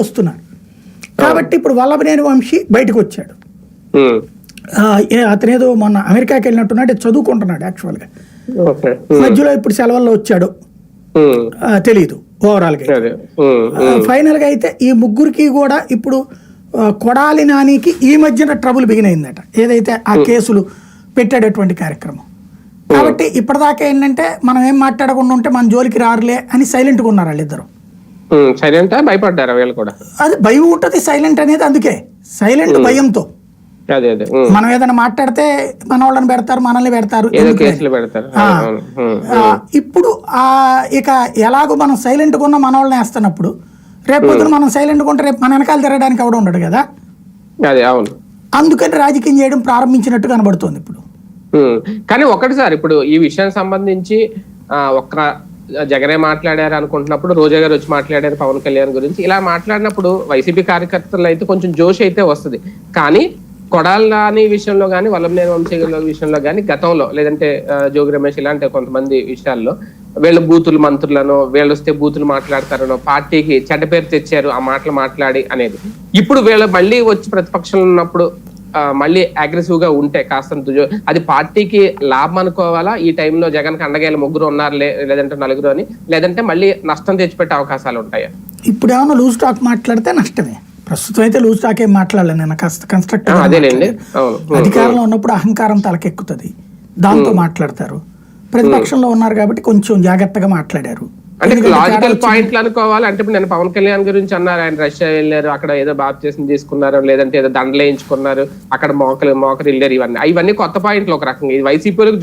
వస్తున్నారు కాబట్టి ఇప్పుడు వల్లభనేని వంశీ బయటకు వచ్చాడు అతనేదో మొన్న అమెరికాకి వెళ్ళినట్టున్నాడు చదువుకుంటున్నాడు యాక్చువల్గా మధ్యలో ఇప్పుడు సెలవుల్లో వచ్చాడు. తెలీదు ఓవరాల్గా అదే. ఉమ్, ఫైనల్గా అయితే ఈ ముగ్గురికి కూడా ఇప్పుడు కొడాలి నానికి ఈ మధ్యన ట్రబుల్ బిగినైందట ఏదైతే ఆ కేసులు పెట్టేటటువంటి కార్యక్రమం. కాబట్టి ఇప్పటిదాకా ఏంటంటే మనం ఏం మాట్లాడకుండా ఉంటే మన జోలికి రారులే అని సైలెంట్గా ఉన్నారు వాళ్ళిద్దరు సైలెంటా భయపడ్డారా వీళ్ళు కూడా? అది భయం ఉంటుంది సైలెంట్ అనేది అందుకే. సైలెంట్ భయంతో. అదే అదే. మనం ఏదైనా మాట్లాడితే మన వాళ్ళని పెడతారు మనల్ని పెడతారు ఇప్పుడు ఆ ఇక ఎలాగో మనం సైలెంట్గా ఉన్న మన వాళ్ళని వేస్తున్నప్పుడు రేపు పొద్దున మనం సైలెంట్గా ఉంటే రేపు మన వెనకాల తిరగడానికి ఎవడ ఉండడు కదా? అదే అవును. అందుకని రాజకీయం చేయడం ప్రారంభించినట్టు కనబడుతోంది ఇప్పుడు. కానీ ఒకటి సార్ ఇప్పుడు ఈ విషయానికి సంబంధించి ఆ, ఒక్క జగనే మాట్లాడారు అనుకుంటున్నప్పుడు రోజా గారు వచ్చి మాట్లాడారు పవన్ కళ్యాణ్ గురించి. ఇలా మాట్లాడినప్పుడు వైసీపీ కార్యకర్తలు అయితే కొంచెం జోష్ అయితే వస్తుంది. కానీ కొడాల విషయంలో కానీ వల్లభనేని వంశీ విషయంలో కానీ గతంలో లేదంటే జోగి రమేష్ ఇలాంటి కొంతమంది విషయాల్లో వీళ్ళు బూతులు మంత్రులను వీళ్ళు వస్తే బూతులు మాట్లాడతారనో పార్టీకి చెడ్డ పేరు తెచ్చారు ఆ మాటలు మాట్లాడి అనేది. ఇప్పుడు వీళ్ళు మళ్ళీ వచ్చి ప్రతిపక్షంలో ఉన్నప్పుడు మళ్ళీ అగ్రెసివ్గా ఉంటే కాస్త అది పార్టీకి లాభం అనుకోవాలా? ఈ టైంలో జగన్కి ముగ్గురు ఉన్నారు లేదంటే నలుగురు అని? లేదంటే మళ్ళీ నష్టం తెచ్చిపెట్టే అవకాశాలు ఉంటాయా? ఇప్పుడు ఏమన్నా లూజ్ టాక్ మాట్లాడితే నష్టమే. ప్రస్తుతం అయితే లూజ్ టాక్ ఏం మాట్లాడలేదు నేను. కాస్త అదేలేండి. అవును. ఉమ్, అధికారంలో ఉన్నప్పుడు అహంకారం తలకెక్కుతుంది. దాంతో మాట్లాడతారు. ప్రతిపక్షంలో ఉన్నారు కాబట్టి కొంచెం జాగ్రత్తగా మాట్లాడారు. అంటే లాజికల్. పాయింట్లు అనుకోవాలి. అంటే ఇప్పుడు నేను పవన్ కళ్యాణ్ గురించి అన్నారు. ఆయన రష్యా వెళ్ళారు. అక్కడ ఏదో బాప్తీసం తీసుకున్నారు. లేదంటే ఏదో దండలు వేయించుకున్నారు. అక్కడ మోకలు మోకరు వెళ్ళారు ఇవన్నీ ఇవన్నీ కొత్త పాయింట్లు ఒక రకంగా. ఇది వైసీపీలకు